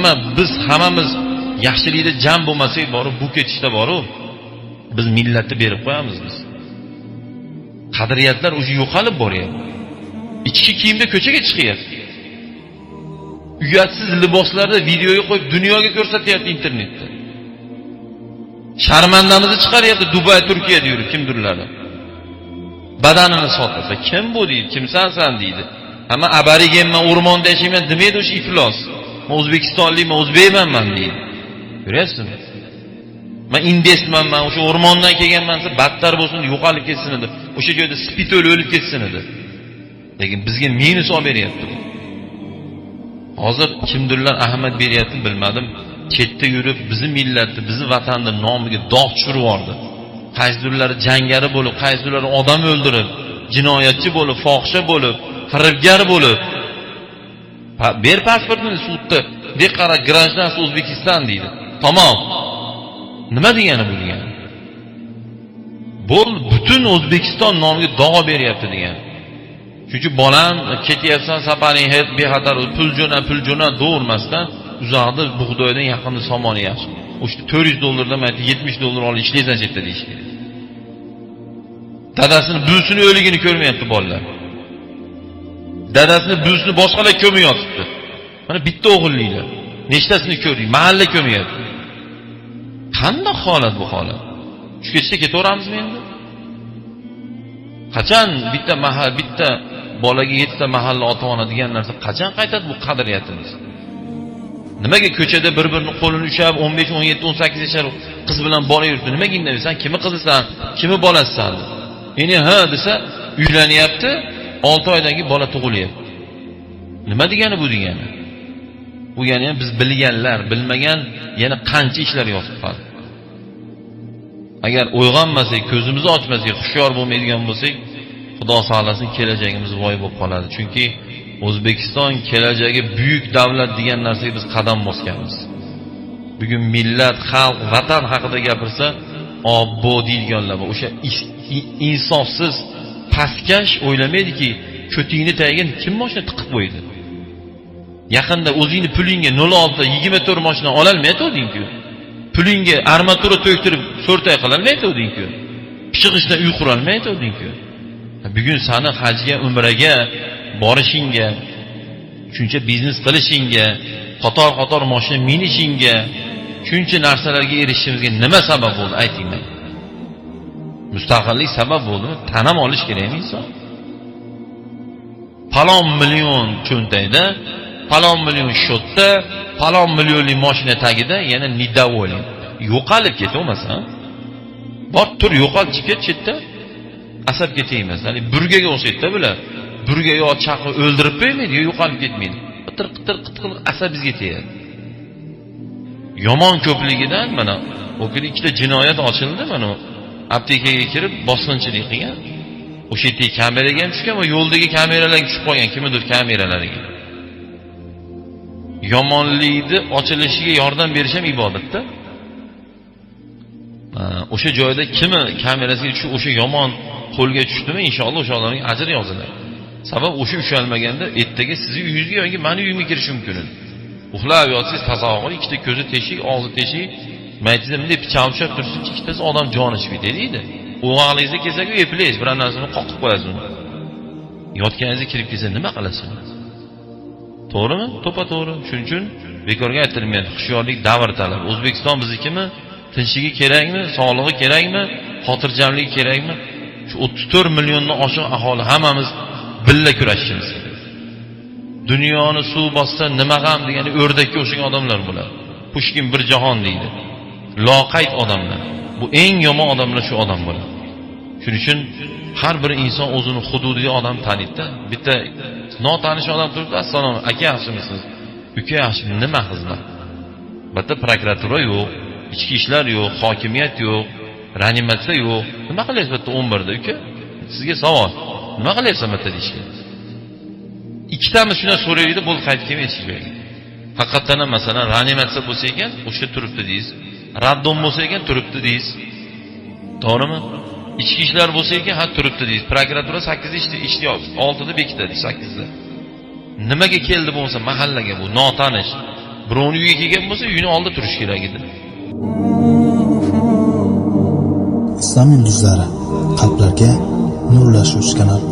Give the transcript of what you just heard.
hamma biz hammamiz yaxshilikda jam bo'lmasak borib bu ketishda boru biz millatni berib qo'yamiz biz. Qadriyatlar уже yo'qolib boryapti. Ichki kiyimda ko'chaga chiqyapti. Uyatsiz liboslarda videoga qo'yib dunyoga ko'rsatyapti internetda. Sharmandamizni chiqaryapti dubay turkiyada yurib kimdirlari badanini sotasa kim bu deydi kimsansan deydi. Hamma aborigenman o'rmonda yashayman demaydi o'sha iflos. Man o'zbekistonlikman o'zbekman man deydi. Ko'ryapsizmi? Man indesman man o'sha o'rmondan kelganman desa battar bo'lsin yo'qolib ketsin edi. O'sha joyda spitol o'lib ketsin edi. Lekin bizga minus olib beryapti hozir kimdirlar ahamiyat beryapti bilmadim. Chetda yurib bizni millatni bizni vatanni nomiga dog' tushirib yubordi. Qaysidirlari jangari bo'lib qaysidirlari odam o'ldirib jinoyatchi bo'lib fohisha bo'lib firibgar bo'lib ber pasportini sudda. Deb qara гражданство o'zbekiston deydi. Tamom. Nima degani bu degani? Bo'ldi butun o'zbekiston nomiga davo beryapti degani. Shuning uchun bolam ketyapsan safaring bexatar pul jo'na pul jo'na do'rmasdan uzoqda bug'doydan yaqinda somoni yaxshi. O'sha to'rt yuz dollardan mayli yetmish dollar olib ishlaysan chetda deyish kerak dadasini buvisini o'ligini ko'rmayapti bolalar. Dadasini buvisini boshqalar ko'mib yotibdi mana bitta o'g'illiklar. Nechtasini ko'ring mahalla ko'mayapti qandoq holat bu holat? Shu kechda ketaveramizmi endi qachon bitta mahal bitta bolaga yettita mahalla ota ona degan narsa qachon qaytadi bu qadriyatimiz? Nimaga ko'chada bir birini qo'lini ushlab o'n besh o'n yetti o'n sakkiz yashar qiz bilan bola yuribdi? Nimaga indamay kimi kimni qizisan? Kimni bolasisan endi ha desa uylanyapti olti oydan keyin bola tug'ilyapti. Nima degani bu degani? Bu ya'ni ham biz bilganlar bilmagan yana qancha ishlar yotib qoldi. Agar uyg'onmasak ko'zimizni ochmasak hushyor bo'lmaydigan bo'lsak xudo saqlasin kelajagimiz voy bo'lib qoladi. Chunki o'zbekiston kelajagi buyuk davlat degan narsaga biz qadam bosganmiz. Bugun millat xalq vatan haqida gapirsa obbo deydiganlar bor o'sha insofsiz pastkash o'ylamaydiki ko'tingni tagiga kim moshina tiqib qo'ydi? Yaqinda o'zingni pulingga nol olti yigirma to'rt moshina ololmayotgandingku pulingga armatura to'ktirib so'rtay qilolmayotgandingku pishig'ishdan uy qurolmayotgandingku bugun sani hajga umraga borishingga shuncha biznes qilishingga qator qator moshina minishingga shuncha narsalarga erishishimizga nima sabab bo'ldi ayting mana mustaqillik sabab bo'ldimi tanam olish kerakmi inson. Palon million cho'ntakda palon million счетda palon millionlik moshina tagida yana недоволен yo'qolib ketavermasan bor tur yo'qol chiqib ket chetda asabga tegmas haligi burgaga o'xshaydida bular. Burga yo chaqni o'ldirib qo'ymaydi yo yo'qolib ketmaydi. Qitir qitir qitir asabingizga tegadi yomon ko'pligidan mana u kuni ikkita jinoyat ochildi mana aptekaga kirib bosqinchilik qilgan. O'sha yerdagi kameraga ham tushgan va yo'ldagi kameralarga tushib qolgan. Kimnidir kameralariga yomonlikni ochilishiga yordam berish ham ibodatda. O'sha joyda kimi kamerasiga tushib o'sha yomon qo'lga tushdimi inshaalloh o'sha odamga ajr yoziladi. Sabab o'sha ushalmaganda ertaga sizni uyingizga yoki mani uyimga kirishi mumkin edi. Uxlab yotsangiz tasavvur qiling ikkita ko'zi teshik og'zi teshik majlisda bunday pichoq ushlab tursin ikkitasi odam joni chiqib ketadi deydi. O'g'og'ingizda kelsaku eplaysiz biror narsani qoqib qo'yasiz uni yotganingizda kirib kelsa nima qilasiz to'g'rimi? To'ppa to'g'ri. Shuning uchun bekorga aytilmayapti hushyorlik davr talabi o'zbekiston biznikimi? Tinchligi kerakmi? Sog'lig'i kerakmi? Xotirjamligi kerakmi? Shu o'ttiz to'rt milliondan oshiq aholi hammamiz birga kurashishimiz kerak. Dunyoni suv bossa nima g'am degani o'rdakka o'xshagan odamlar bo'ladi. Pushkin bir jahon deydi. Loqayd odamlar. Bu eng yomon odamlar shu odam bo'ladi. Shuning uchun har bir inson o'zini hududiga odam taniydida bitta notanish odam turibdi assalomu aka yaxshimisiz? Uka yaxshimi nima xizmat bitta prokuratura yo'q ichki ishlar yo'q hokimiyat yo'q reanimatsiya yo'q. Nima qilyapsiz bitta o'n birda uka? Sizga savol nima qilyapsan bitta deyishgan ikkitamiz shundan so'raydi bo'ldi qaytib kelmaydi hech joyga haqiqatdan ham masalan reanimatsiya bo'lsa ekan o'sha turibdi deysiz raddom bo'lsa ekan turibdi deysiz to'g'rimi? Ichki ishlar bo'lsa ekan ha turibdi deysiz prokuratura sakkizda ishni oltida bekitadi sakkizda. Nimaga keldi bo'lmasa mahallaga bu notanish. Birovni uyiga kelgan bo'lsa uyini oldida turish kerak edi. Islom yulduzlari qalblarga nurlashuvchi kanal